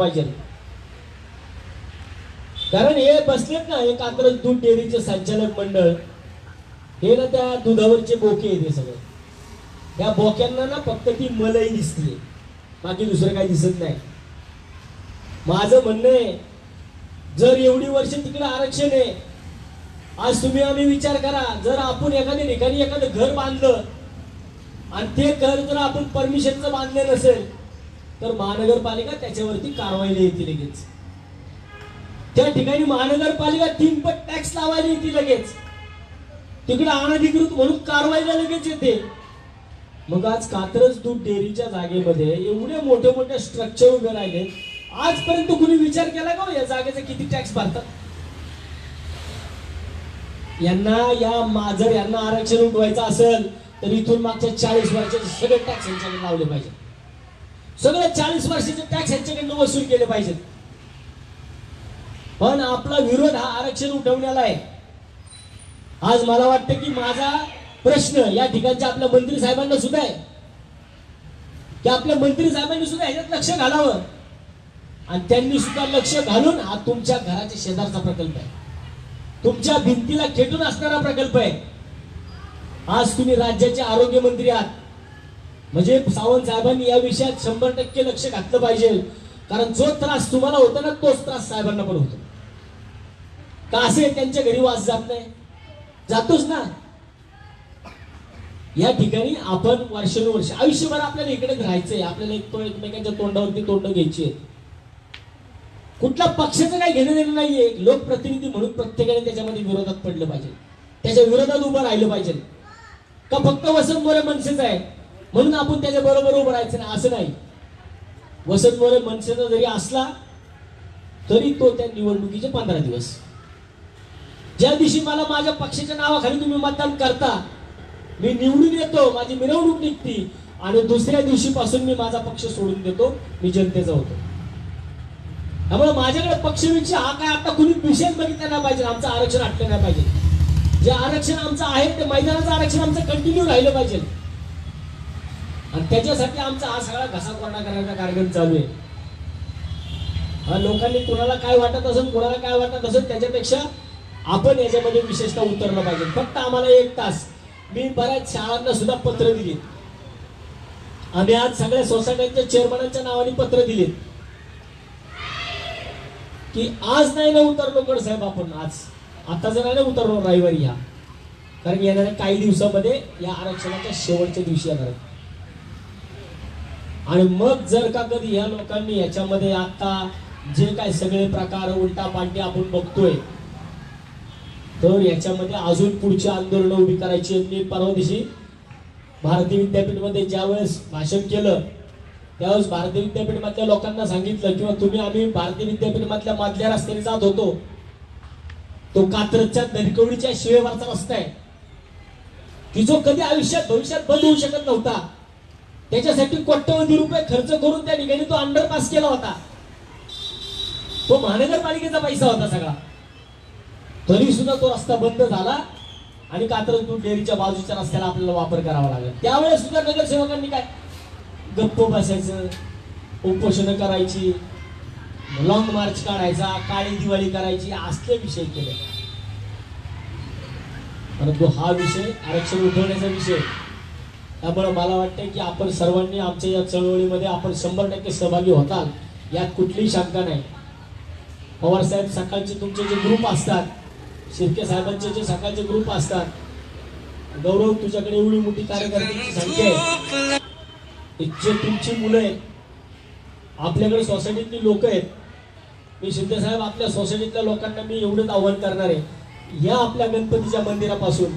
पाहिजे. कारण हे बसलेत ना हे कात्रज दूध डेअरीचे संचालक मंडळ हे ना त्या दुधावरचे बोके येते सगळं सगळे. त्या बोक्यांना ना फक्त ती मलई दिसते बाकी दुसरं काही दिसत नाही. माझं म्हणणं आहे जर एवढी वर्ष तिकडे आरक्षण आहे आज तुम्ही आम्ही विचार करा जर आपण एखाद्या ठिकाणी एखादं घर बांधलं आणि ते घर जर आपण परमिशनचं बांधले नसेल तर महानगरपालिका त्याच्यावरती कारवाईला येते लगेच. त्या ठिकाणी महानगरपालिका तीनपट टॅक्स लावायला येते लगेच. तिकडे अनधिकृत म्हणून कारवाईला लगेच येते. मग आज कात्रज दूध डेअरीच्या जागेमध्ये एवढे मोठे मोठे स्ट्रक्चर उभे राहिले. आजपर्यंत कुणी विचार केला का हो या जागेचा किती टॅक्स भरतात? यांना या मा- यांना आरक्षण उठवायचं असेल तर इथून मागच्या चाळीस वर्षाचे सगळे टॅक्स यांच्याकडे लावले पाहिजे सगळे चाळीस वर्षाचे टॅक्स यांच्याकडनं वसूल केले पाहिजेत. पण आपला विरोध हा आरक्षण उठवण्याला आहे. आज मला वाटतं की माझा प्रश्न या ठिकाणच्या आपल्या मंत्री साहेबांना सुद्धा आहे. की आपल्या मंत्री साहेबांनी सुद्धा ह्याच्यात लक्ष घालावं. आणि त्यांनी सुद्धा लक्ष घालून हा तुमच्या घराच्या शेजारचा प्रकल्प आहे. तुमच्या भिंतीला खेटून असणारा प्रकल्प आहे. आज तुम्ही राज्याचे आरोग्य मंत्री आहात. म्हणजे सावंत साहेबांनी या विषयात शंभर टक्के लक्ष घातलं पाहिजे. कारण जो त्रास तुम्हाला होता ना तोच त्रास साहेबांना पण होतो. का असे त्यांच्या घरी वास जात नाही? जातोच ना. या ठिकाणी आपण वर्षानुवर्ष आयुष्यभर आपल्याला इकडेच राहायचंय. आपल्याला एक तो एकमेकांच्या तोंडावरती तोंड घ्यायची आहेत कुठल्या पक्षाचं काही घेणं देणं नाहीये. लोकप्रतिनिधी म्हणून प्रत्येकाने त्याच्यामध्ये विरोधात पडलं पाहिजे. त्याच्या विरोधात उभं राहिलं पाहिजे. का फक्त वसंत गोरे मनसेच आहे? म्हणून आपण त्याच्या बरोबर उभं राहायचं नाही असं नाही. वसंत मोरे मनसेचा जरी असला तरी तो त्या निवडणुकीचे पंधरा दिवस. ज्या दिवशी मला माझ्या पक्षाच्या नावाखाली तुम्ही मतदान करता मी निवडून येतो माझी मिरवणूक निघती आणि दुसऱ्या दिवशीपासून मी माझा पक्ष सोडून देतो मी जनतेचा होतो. त्यामुळे माझ्याकडे पक्षविषय हा काय आता कुणी विषयच बघितला नाही पाहिजे आमचं आरक्षण आटलं नाही पाहिजे. जे आरक्षण आमचं आहे ते मैदानाचं आरक्षण आमचं कंटिन्यू राहिलं पाहिजे. आणि त्याच्यासाठी आमचा हा सगळा घसा कोरडा करण्याचा कार्यक्रम चालू आहे. लोकांनी कोणाला काय वाटत असेल कोणाला काय वाटत असेल त्याच्यापेक्षा आपण याच्यामध्ये विशेषतः उतरलं पाहिजे. फक्त आम्हाला एक तास. मी बऱ्याच शाळांना सुद्धा पत्र दिली. आम्ही आज सगळ्या सोसायट्यांच्या चेअरमनांच्या नावाने पत्र दिले. की आज नाही ना उतरलो गड साहेब आपण आज. आता जर नाही ना उतरलो रविवारी या. कारण येणाऱ्या काही दिवसामध्ये या आरक्षणाच्या शेवटच्या दिवशी येणार आहे. आणि मग जर का कधी या लोकांनी याच्यामध्ये आता जे काय सगळे प्रकार उलटा पालटी आपण बघतोय तर याच्यामध्ये अजून पुढची आंदोलनं उभी करायची आहेत. मी परवा दिवशी भारतीय विद्यापीठमध्ये ज्यावेळेस भाषण केलं त्यावेळेस भारतीय विद्यापीठमधल्या लोकांना सांगितलं किंवा तुम्ही आम्ही भारतीय विद्यापीठमधल्या मधल्या रस्त्याने जात होतो. तो कात्रजच्या दरकवडीच्या शिवेवरचा रस्ता आहे. की जो कधी आयुष्यात भविष्यात बंद होऊ शकत नव्हता. त्याच्यासाठी कोट्यवधी रुपये खर्च करून त्या ठिकाणी तो अंडरपास केला होता. तो महानगरपालिकेचा पैसा होता सगळा. तरी सुद्धा तो रस्ता बंद झाला आणि कात्रज डेअरीच्या बाजूच्या रस्त्याला आपल्याला वापर करावा लागला. त्यावेळेस सुद्धा नगरसेवकांनी काय? गप्प बसायचं उपोषण करायची लॉंग मार्च काढायचा काळी दिवाळी करायची असले विषय केले. परंतु हा विषय आरक्षण उठवण्याचा विषय. त्यामुळे मला वाटतं की आपण सर्वांनी आमच्या या चळवळीमध्ये आपण शंभर टक्के सहभागी होताल यात कुठलीही शंका नाही. पवार साहेब सकाळचे तुमचे जे ग्रुप असतात शिर्के साहेबांचे जे सकाळचे ग्रुप असतात गौरव तुझ्याकडे एवढी मोठी कार्यकर्त्यांची संख्या आहे. जे तुमची मुलं आहेत आपल्याकडे सोसायटीतली लोक आहेत मी शिंदे साहेब आपल्या सोसायटीतल्या लोकांना मी एवढंच आव्हान करणार आहे. या आपल्या गणपतीच्या मंदिरापासून